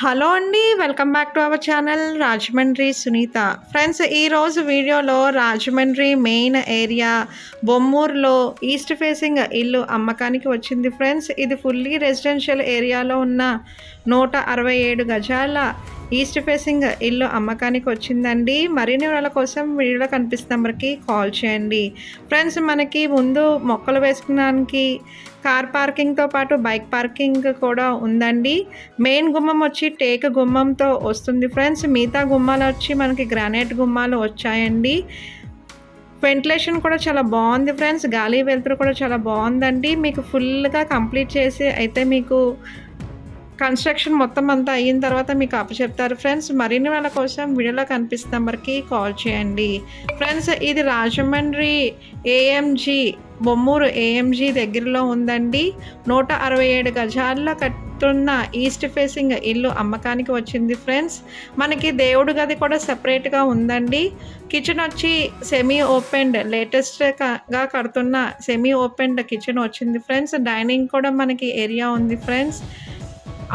Hello అండి welcome back to our channel Rajahmundry Sunitha. Friends ఈరోజు వీడియోలో రాజమండ్రి మెయిన్ ఏరియా బొమ్మూరులో ఈస్ట్ ఫేసింగ్ ఇల్లు అమ్మకానికి వచ్చింది. ఫ్రెండ్స్ ఇది ఫుల్లీ రెసిడెన్షియల్ ఏరియాలో ఉన్న నూట అరవై ఏడు గజాల ఈస్ట్ ఫేసింగ్ ఇల్లు అమ్మకానికి వచ్చిందండి. మరిన్ని వాళ్ళ కోసం వీడియోలో కనిపిస్తున్న కాల్ చేయండి. ఫ్రెండ్స్ మనకి ముందు మొక్కలు వేసుకున్నానికి కార్ పార్కింగ్తో పాటు బైక్ పార్కింగ్ కూడా ఉందండి. మెయిన్ గుమ్మం వచ్చి టేక్ గుమ్మంతో వస్తుంది ఫ్రెండ్స్. మిగతా గుమ్మాలు వచ్చి మనకి గ్రానైట్ గుమ్మాలు వచ్చాయండి. వెంటిలేషన్ కూడా చాలా బాగుంది ఫ్రెండ్స్. గాలి వెలుతురు కూడా చాలా బాగుందండి. మీకు ఫుల్గా కంప్లీట్ చేసి అయితే మీకు కన్స్ట్రక్షన్ మొత్తం అంతా అయిన తర్వాత మీకు అప్పచెప్తారు. ఫ్రెండ్స్ మరిన్ని వాళ్ళ కోసం వీడియోలో కనిపిస్తున్న నెంబర్కి కాల్ చేయండి. ఫ్రెండ్స్ ఇది రాజమండ్రి ఏఎంజీ బొమ్మూరు ఏఎంజీ దగ్గరలో ఉందండి. నూట అరవై ఏడు గజాల్లో కట్టున్న ఈస్ట్ ఫేసింగ్ ఇల్లు అమ్మకానికి వచ్చింది ఫ్రెండ్స్. మనకి దేవుడు గది కూడా సపరేట్గా ఉందండి. కిచెన్ వచ్చి సెమీ ఓపెన్డ్ లేటెస్ట్గా కడుతున్న సెమీ ఓపెన్డ్ కిచెన్ వచ్చింది ఫ్రెండ్స్. డైనింగ్ కూడా మనకి ఏరియా ఉంది ఫ్రెండ్స్.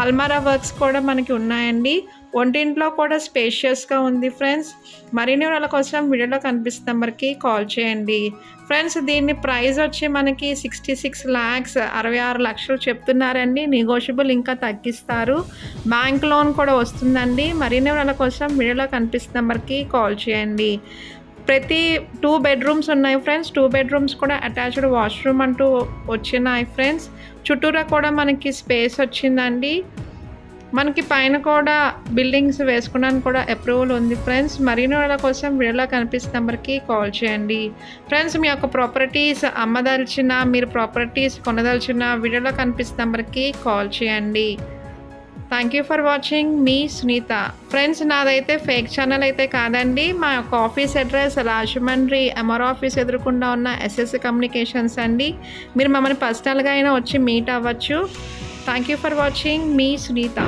అల్మారా వర్క్స్ కూడా మనకి ఉన్నాయండి. వంటింట్లో కూడా స్పేషియస్గా ఉంది ఫ్రెండ్స్ మరిన్ని వాళ్ళ కోసం వీడియోలో కనిపిస్తున్న నెంబర్కి కాల్ చేయండి. ఫ్రెండ్స్ దీన్ని ప్రైస్ వచ్చి మనకి సిక్స్టీ సిక్స్ ల్యాక్స్ అరవై ఆరు లక్షలు చెప్తున్నారండి. నెగోషియబుల్ ఇంకా తగ్గిస్తారు. బ్యాంక్ లోన్ కూడా వస్తుందండి. మరిన్ని వాళ్ళ కోసం వీడియోలో కనిపిస్తున్న నెంబర్కి కాల్ చేయండి. ప్రతి టూ బెడ్రూమ్స్ ఉన్నాయి ఫ్రెండ్స్ టూ బెడ్రూమ్స్ కూడా అటాచ్డ్ వాష్రూమ్ అంటూ వచ్చినాయి ఫ్రెండ్స్ చుట్టూరా కూడా మనకి స్పేస్ వచ్చిందండి. మనకి పైన కూడా బిల్డింగ్స్ వేసుకోవడానికి కూడా అప్రూవల్ ఉంది ఫ్రెండ్స్ మరిన్ని వాళ్ళ కోసం వీడియోలో కనిపిస్తున్న నెంబర్కి కాల్ చేయండి. ఫ్రెండ్స్ మీ యొక్క ప్రాపర్టీస్ అమ్మదలిచిన మీరు ప్రాపర్టీస్ కొనదలిచిన వీడియోలో కనిపిస్తున్న నెంబర్కి కాల్ చేయండి. థ్యాంక్ యూ ఫర్ వాచింగ్ మీ సునీత ఫ్రెండ్స్ నాదైతే ఫేక్ ఛానల్ అయితే కాదండి. మా యొక్క office address Rajahmundry MR office ఎదురుకుండా ఉన్న ఎస్ఎస్ కమ్యూనికేషన్స్ అండి. మీరు మమ్మల్ని పర్సనల్గా అయినా వచ్చి మీట్ అవ్వచ్చు. థ్యాంక్ యూ ఫర్ వాచింగ్ మీ సునీత